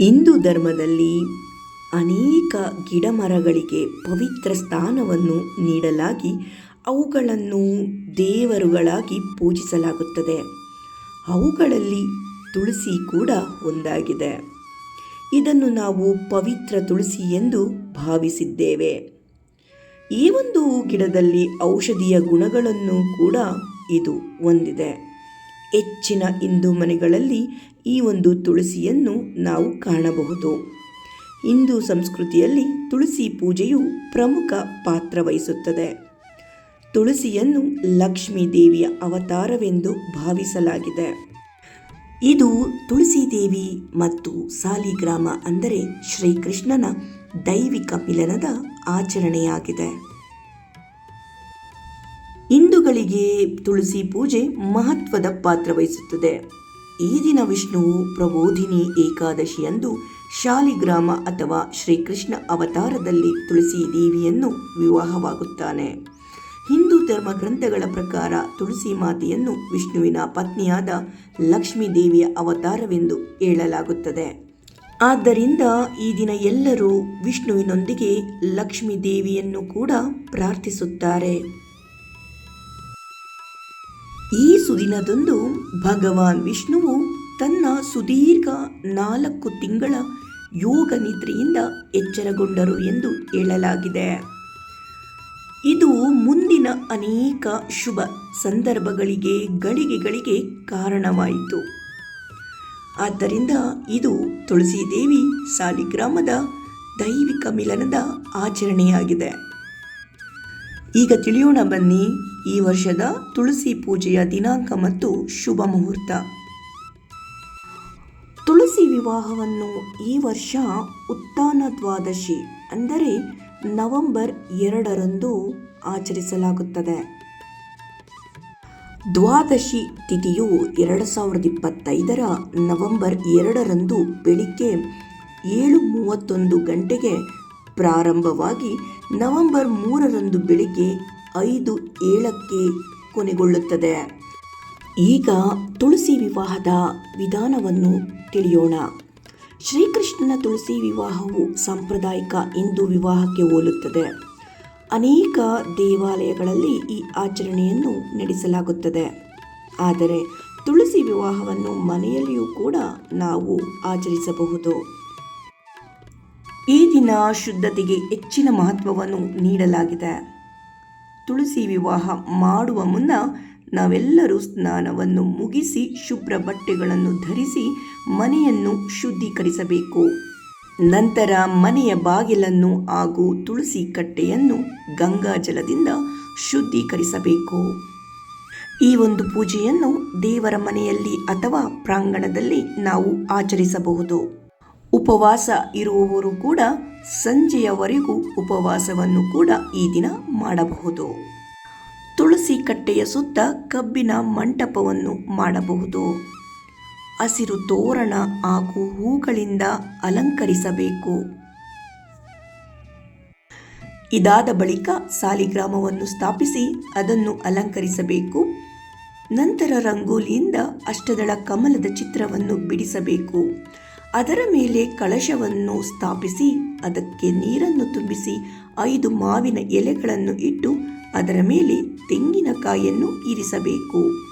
ಹಿಂದೂ ಧರ್ಮದಲ್ಲಿ ಅನೇಕ ಗಿಡಮರಗಳಿಗೆ ಪವಿತ್ರ ಸ್ಥಾನವನ್ನು ನೀಡಲಾಗಿ ಅವುಗಳನ್ನು ದೇವರುಗಳಾಗಿ ಪೂಜಿಸಲಾಗುತ್ತದೆ. ಅವುಗಳಲ್ಲಿ ತುಳಸಿ ಕೂಡ ಒಂದಾಗಿದೆ. ಇದನ್ನು ನಾವು ಪವಿತ್ರ ತುಳಸಿ ಎಂದು ಭಾವಿಸಿದ್ದೇವೆ. ಈ ಒಂದು ಗಿಡದಲ್ಲಿ ಔಷಧೀಯ ಗುಣಗಳನ್ನು ಕೂಡ ಇದು ಹೊಂದಿದೆ. ಹೆಚ್ಚಿನ ಹಿಂದೂ ಮನೆಗಳಲ್ಲಿ ಈ ಒಂದು ತುಳಸಿಯನ್ನು ನಾವು ಕಾಣಬಹುದು. ಹಿಂದೂ ಸಂಸ್ಕೃತಿಯಲ್ಲಿ ತುಳಸಿ ಪೂಜೆಯು ಪ್ರಮುಖ ಪಾತ್ರ ವಹಿಸುತ್ತದೆ. ತುಳಸಿಯನ್ನು ಲಕ್ಷ್ಮೀ ದೇವಿಯ ಅವತಾರವೆಂದು ಭಾವಿಸಲಾಗಿದೆ. ಇದು ತುಳಸಿ ದೇವಿ ಮತ್ತು ಸಾಲಿಗ್ರಾಮ ಅಂದರೆ ಶ್ರೀಕೃಷ್ಣನ ದೈವಿಕ ಮಿಲನದ ಆಚರಣೆಯಾಗಿದೆ. ಹಿಂದೂಗಳಿಗೆ ತುಳಸಿ ಪೂಜೆ ಮಹತ್ವದ ಪಾತ್ರ ವಹಿಸುತ್ತದೆ. ಈ ದಿನ ವಿಷ್ಣುವು ಪ್ರಬೋಧಿನಿ ಏಕಾದಶಿಯಂದು ಶಾಲಿಗ್ರಾಮ ಅಥವಾ ಶ್ರೀಕೃಷ್ಣ ಅವತಾರದಲ್ಲಿ ತುಳಸಿ ದೇವಿಯನ್ನು ವಿವಾಹವಾಗುತ್ತಾನೆ. ಹಿಂದೂ ಧರ್ಮ ಗ್ರಂಥಗಳ ಪ್ರಕಾರ ತುಳಸಿ ಮಾತೆಯನ್ನು ವಿಷ್ಣುವಿನ ಪತ್ನಿಯಾದ ಲಕ್ಷ್ಮೀ ದೇವಿಯ ಅವತಾರವೆಂದು ಹೇಳಲಾಗುತ್ತದೆ. ಆದ್ದರಿಂದ ಈ ದಿನ ಎಲ್ಲರೂ ವಿಷ್ಣುವಿನೊಂದಿಗೆ ಲಕ್ಷ್ಮೀ ದೇವಿಯನ್ನು ಕೂಡ ಪ್ರಾರ್ಥಿಸುತ್ತಾರೆ. ಈ ಸುದಿನದಂದು ಭಗವಾನ್ ವಿಷ್ಣುವು ತನ್ನ ಸುದೀರ್ಘ ನಾಲ್ಕು ತಿಂಗಳ ಯೋಗ ನಿದ್ರೆಯಿಂದ ಎಚ್ಚರಗೊಂಡರು ಎಂದು ಹೇಳಲಾಗಿದೆ. ಇದು ಮುಂದಿನ ಅನೇಕ ಶುಭ ಸಂದರ್ಭಗಳಿಗೆ, ಗಳಿಗೆಗಳಿಗೆ ಕಾರಣವಾಯಿತು. ಆದ್ದರಿಂದ ಇದು ತುಳಸಿದೇವಿ ಸಾಲಿಗ್ರಾಮದ ದೈವಿಕ ಮಿಲನದ ಆಚರಣೆಯಾಗಿದೆ. ಈಗ ತಿಳಿಯೋಣ ಬನ್ನಿ ಈ ವರ್ಷದ ತುಳಸಿ ಪೂಜೆಯ ದಿನಾಂಕ ಮತ್ತು ಶುಭ ಮುಹೂರ್ತ. ತುಳಸಿ ವಿವಾಹವನ್ನು ಈ ವರ್ಷ ಉತ್ಥಾನ ದ್ವಾದಶಿ ಅಂದರೆ ನವೆಂಬರ್ ಎರಡರಂದು ಆಚರಿಸಲಾಗುತ್ತದೆ. ದ್ವಾದಶಿ ತಿಥಿಯು ಎರಡು ಸಾವಿರದ ಇಪ್ಪತ್ತೈದರ ನವೆಂಬರ್ ಎರಡರಂದು ಬೆಳಿಗ್ಗೆ ಏಳು ಮೂವತ್ತೊಂದು ಗಂಟೆಗೆ ಪ್ರಾರಂಭವಾಗಿ ನವೆಂಬರ್ ಮೂರರಂದು ಬೆಳಿಗ್ಗೆ ಐದು ಏಳಕ್ಕೆ ಕೊನೆಗೊಳ್ಳುತ್ತದೆ. ಈಗ ತುಳಸಿ ವಿವಾಹದ ವಿಧಾನವನ್ನು ತಿಳಿಯೋಣ. ಶ್ರೀಕೃಷ್ಣನ ತುಳಸಿ ವಿವಾಹವು ಸಾಂಪ್ರದಾಯಿಕ ಹಿಂದೂ ವಿವಾಹಕ್ಕೆ ಹೋಲುತ್ತದೆ. ಅನೇಕ ದೇವಾಲಯಗಳಲ್ಲಿ ಈ ಆಚರಣೆಯನ್ನು ನಡೆಸಲಾಗುತ್ತದೆ. ಆದರೆ ತುಳಸಿ ವಿವಾಹವನ್ನು ಮನೆಯಲ್ಲಿಯೂ ಕೂಡ ನಾವು ಆಚರಿಸಬಹುದು. ಈ ದಿನ ಶುದ್ಧತೆಗೆ ಹೆಚ್ಚಿನ ಮಹತ್ವವನ್ನು ನೀಡಲಾಗಿದೆ. ತುಳಸಿ ವಿವಾಹ ಮಾಡುವ ಮುನ್ನ ನಾವೆಲ್ಲರೂ ಸ್ನಾನವನ್ನು ಮುಗಿಸಿ ಶುಭ್ರ ಬಟ್ಟೆಗಳನ್ನು ಧರಿಸಿ ಮನೆಯನ್ನು ಶುದ್ಧೀಕರಿಸಬೇಕು. ನಂತರ ಮನೆಯ ಬಾಗಿಲನ್ನು ಹಾಗೂ ತುಳಸಿ ಕಟ್ಟೆಯನ್ನು ಗಂಗಾಜಲದಿಂದ ಶುದ್ಧೀಕರಿಸಬೇಕು. ಈ ಒಂದು ಪೂಜೆಯನ್ನು ದೇವರ ಮನೆಯಲ್ಲಿ ಅಥವಾ ಪ್ರಾಂಗಣದಲ್ಲಿ ನಾವು ಆಚರಿಸಬಹುದು. ಉಪವಾಸ ಇರುವವರು ಕೂಡ ಸಂಜೆಯವರೆಗೂ ಉಪವಾಸವನ್ನು ಕೂಡ ಈ ದಿನ ಮಾಡಬಹುದು. ತುಳಸಿ ಕಟ್ಟೆಯ ಸುತ್ತ ಕಬ್ಬಿನ ಮಂಟಪವನ್ನು ಮಾಡಬಹುದು. ಹಸಿರು ತೋರಣ ಹಾಗೂ ಹೂಗಳಿಂದ ಅಲಂಕರಿಸಬೇಕು. ಇದಾದ ಬಳಿಕ ಸಾಲಿಗ್ರಾಮವನ್ನು ಸ್ಥಾಪಿಸಿ ಅದನ್ನು ಅಲಂಕರಿಸಬೇಕು. ನಂತರ ರಂಗೋಲಿಯಿಂದ ಅಷ್ಟದಳ ಕಮಲದ ಚಿತ್ರವನ್ನು ಬಿಡಿಸಬೇಕು. ಅದರ ಮೇಲೆ ಕಳಶವನ್ನು ಸ್ಥಾಪಿಸಿ, ಅದಕ್ಕೆ ನೀರನ್ನು ತುಂಬಿಸಿ, ಐದು ಮಾವಿನ ಎಲೆಗಳನ್ನು ಇಟ್ಟು ಅದರ ಮೇಲೆ ತೆಂಗಿನಕಾಯಿಯನ್ನು ಇರಿಸಬೇಕು.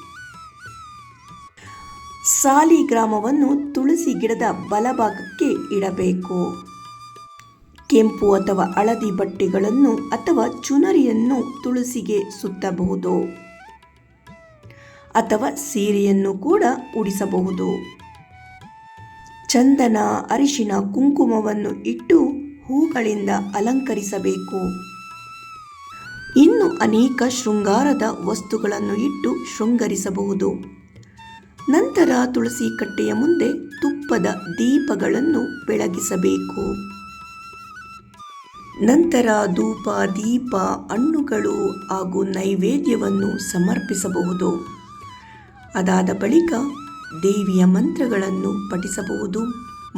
ಸಾಲಿಗ್ರಾಮವನ್ನು ತುಳಸಿ ಗಿಡದ ಬಲಭಾಗಕ್ಕೆ ಇಡಬೇಕು. ಕೆಂಪು ಅಥವಾ ಹಳದಿ ಬಟ್ಟೆಗಳನ್ನು ಅಥವಾ ಚುನರಿಯನ್ನು ತುಳಸಿಗೆ ಸುತ್ತಬಹುದು ಅಥವಾ ಸೀರೆಯನ್ನು ಕೂಡ ಉಡಿಸಬಹುದು. ಚಂದನ ಅರಿಶಿನ ಕುಂಕುಮವನ್ನು ಇಟ್ಟು ಹೂಗಳಿಂದ ಅಲಂಕರಿಸಬೇಕು. ಇನ್ನು ಅನೇಕ ಶೃಂಗಾರದ ವಸ್ತುಗಳನ್ನು ಇಟ್ಟು ಶೃಂಗರಿಸಬಹುದು. ನಂತರ ತುಳಸಿ ಕಟ್ಟೆಯ ಮುಂದೆ ತುಪ್ಪದ ದೀಪಗಳನ್ನು ಬೆಳಗಿಸಬೇಕು. ನಂತರ ಧೂಪ, ದೀಪ, ಹಣ್ಣುಗಳು ಹಾಗೂ ನೈವೇದ್ಯವನ್ನು ಸಮರ್ಪಿಸಬಹುದು. ಅದಾದ ಬಳಿಕ ದೇವಿಯ ಮಂತ್ರಗಳನ್ನು ಪಠಿಸಬಹುದು,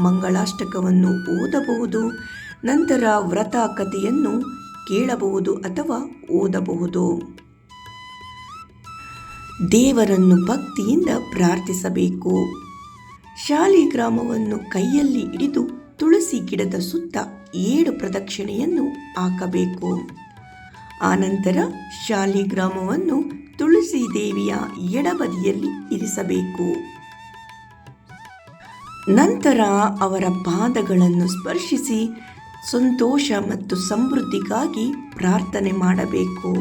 ಮಂಗಳಾಷ್ಟಕವನ್ನು ಓದಬಹುದು, ನಂತರ ವ್ರತ ಕಥೆಯನ್ನು ಕೇಳಬಹುದು ಅಥವಾ ಓದಬಹುದು. ದೇವರನ್ನು ಭಕ್ತಿಯಿಂದ ಪ್ರಾರ್ಥಿಸಬೇಕು. ಶಾಲಿಗ್ರಾಮವನ್ನು ಕೈಯಲ್ಲಿ ಹಿಡಿದು ತುಳಸಿ ಗಿಡದ ಸುತ್ತ ಏಳು ಪ್ರದಕ್ಷಿಣೆಯನ್ನು ಹಾಕಬೇಕು. ಆನಂತರ ಶಾಲಿಗ್ರಾಮವನ್ನು ತುಳಸಿ ದೇವಿಯ ಎಡಬದಿಯಲ್ಲಿ ಇರಿಸಬೇಕು. ನಂತರ ಅವರ ಪಾದಗಳನ್ನು ಸ್ಪರ್ಶಿಸಿ ಸಂತೋಷ ಮತ್ತು ಸಮೃದ್ಧಿಗಾಗಿ ಪ್ರಾರ್ಥನೆ ಮಾಡಬೇಕು.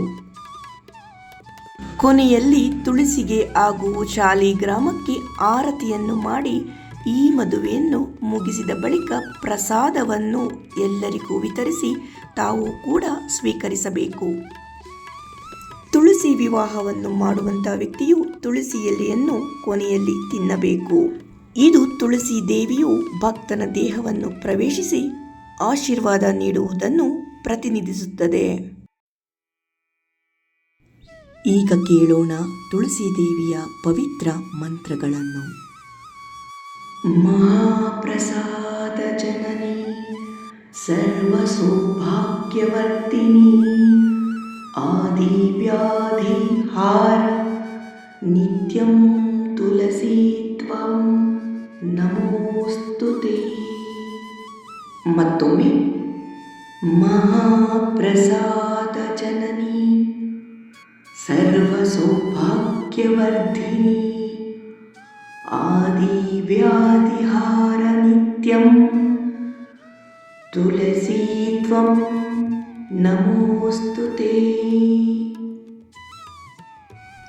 ಕೊನೆಯಲ್ಲಿ ತುಳಸಿಗೆ ಹಾಗೂ ಶಾಲಿಗ್ರಾಮಕ್ಕೆ ಆರತಿಯನ್ನು ಮಾಡಿ ಈ ಮದುವೆಯನ್ನು ಮುಗಿಸಿದ ಬಳಿಕ ಪ್ರಸಾದವನ್ನು ಎಲ್ಲರಿಗೂ ವಿತರಿಸಿ ತಾವು ಕೂಡ ಸ್ವೀಕರಿಸಬೇಕು. ತುಳಸಿ ವಿವಾಹವನ್ನು ಮಾಡುವಂಥ ವ್ಯಕ್ತಿಯು ತುಳಸಿ ಎಲೆಯನ್ನು ಕೊನೆಯಲ್ಲಿ ತಿನ್ನಬೇಕು. ಇದು ತುಳಸಿ ದೇವಿಯು ಭಕ್ತನ ದೇಹವನ್ನು ಪ್ರವೇಶಿಸಿ ಆಶೀರ್ವಾದ ನೀಡುವುದನ್ನು ಪ್ರತಿನಿಧಿಸುತ್ತದೆ. ಈಗ ಕೇಳೋಣ ತುಳಸಿ ದೇವಿಯ ಪವಿತ್ರ ಮಂತ್ರಗಳನ್ನು. ಮಹಾಪ್ರಸಾದ ಜನನಿ ಸರ್ವಸೌಭಾಗ್ಯವರ್ತಿನಿ ಆದಿವ್ಯಾಧಿಹಾರ, ನಿತ್ಯಂ ಸ್ತುತಿ ಮತ್ತೊಮ್ಮೆ. ಮಹಾಪ್ರಸಾದ ಜನನಿ. ಸರ್ವಸೋಭಾಗ್ಯವರ್ಧಿ ಆದಿ ವ್ಯಾಧಿಹಾರ ನಿತ್ಯಂ. ತುಳಸಿ ತ್ವಂ.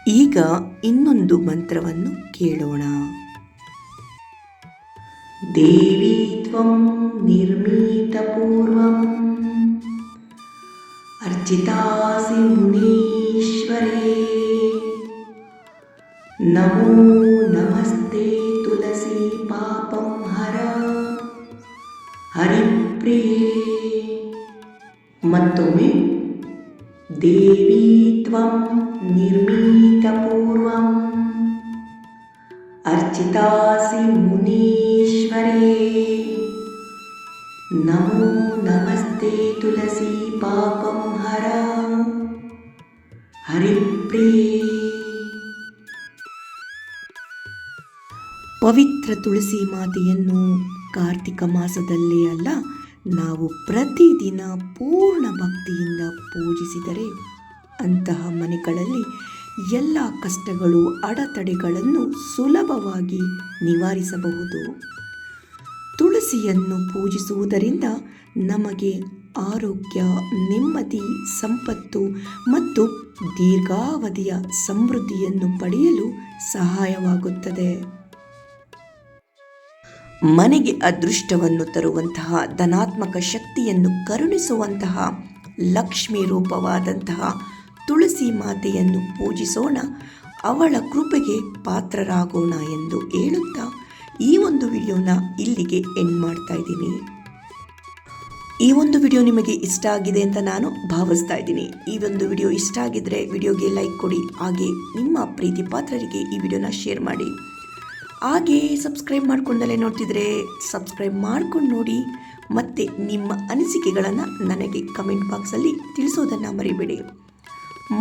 ಈಗ ಇನ್ನೊಂದು ಮಂತ್ರವನ್ನು ಕೇಳೋಣ. देवी त्वं निर्मितपूर्वम्। अर्चितासि मुनीश्वरे। नमो नमस्ते तुलसी पापं हर। हरिप्रिये। मत्तों देवी ನಮೋ ನಮಸ್ತೆ ತುಳಸಿ ಪಾಪಂ ಹರ ಹರಿಪ್ರಿಯೇ ಪವಿತ್ರ ತುಳಸಿ ಮಾತೆಯನ್ನು ಕಾರ್ತಿಕ ಮಾಸದಲ್ಲೇ ಅಲ್ಲ, ನಾವು ಪ್ರತಿದಿನ ಪೂರ್ಣ ಭಕ್ತಿಯಿಂದ ಪೂಜಿಸಿದರೆ ಅಂತಹ ಮನೆಗಳಲ್ಲಿ ಎಲ್ಲ ಕಷ್ಟಗಳು, ಅಡೆತಡೆಗಳನ್ನು ಸುಲಭವಾಗಿ ನಿವಾರಿಸಬಹುದು. ತುಳಸಿಯನ್ನು ಪೂಜಿಸುವುದರಿಂದ ನಮಗೆ ಆರೋಗ್ಯ, ನೆಮ್ಮದಿ, ಸಂಪತ್ತು ಮತ್ತು ದೀರ್ಘಾವಧಿಯ ಸಮೃದ್ಧಿಯನ್ನು ಪಡೆಯಲು ಸಹಾಯವಾಗುತ್ತದೆ. ಮನೆಗೆ ಅದೃಷ್ಟವನ್ನು ತರುವಂತಹ, ಧನಾತ್ಮಕ ಶಕ್ತಿಯನ್ನು ಕರುಣಿಸುವಂತಹ, ಲಕ್ಷ್ಮಿ ರೂಪವಾದಂತಹ ತುಳಸಿ ಮಾತೆಯನ್ನು ಪೂಜಿಸೋಣ. ಅವಳ ಕೃಪೆಗೆ ಪಾತ್ರರಾಗೋಣ ಎಂದು ಹೇಳುತ್ತಾ ಈ ಒಂದು ವಿಡಿಯೋನ ಇಲ್ಲಿಗೆ ಎಂಡ್ ಮಾಡ್ತಾ ಇದ್ದೀನಿ. ಈ ಒಂದು ವಿಡಿಯೋ ನಿಮಗೆ ಇಷ್ಟ ಆಗಿದೆ ಅಂತ ನಾನು ಭಾವಿಸ್ತಾ ಇದ್ದೀನಿ. ಈ ಒಂದು ವಿಡಿಯೋ ಇಷ್ಟ ಆಗಿದ್ರೆ ವಿಡಿಯೋಗೆ ಲೈಕ್ ಕೊಡಿ, ಹಾಗೆ ನಿಮ್ಮ ಪ್ರೀತಿ ಪಾತ್ರರಿಗೆ ಈ ವಿಡಿಯೋನ ಶೇರ್ ಮಾಡಿ. ಹಾಗೆ ಸಬ್ಸ್ಕ್ರೈಬ್ ಮಾಡ್ಕೊಂಡಲ್ಲೇ ನೋಡ್ತಿದ್ರೆ ಸಬ್ಸ್ಕ್ರೈಬ್ ಮಾಡ್ಕೊಂಡು ನೋಡಿ, ಮತ್ತೆ ನಿಮ್ಮ ಅನಿಸಿಕೆಗಳನ್ನು ನನಗೆ ಕಮೆಂಟ್ ಬಾಕ್ಸಲ್ಲಿ ತಿಳಿಸೋದನ್ನು ಮರಿಬೇಡಿ.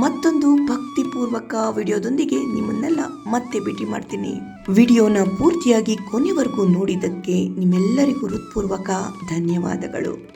ಮತ್ತೊಂದು ಭಕ್ತಿಪೂರ್ವಕ ವಿಡಿಯೋದೊಂದಿಗೆ ನಿಮ್ಮನ್ನೆಲ್ಲ ಮತ್ತೆ ಭೇಟಿ ಮಾಡ್ತೀನಿ. ವಿಡಿಯೋನ ಪೂರ್ತಿಯಾಗಿ ಕೊನೆವರೆಗೂ ನೋಡಿದ್ದಕ್ಕೆ ನಿಮ್ಮೆಲ್ಲರಿಗೂ ಹೃತ್ಪೂರ್ವಕ ಧನ್ಯವಾದಗಳು.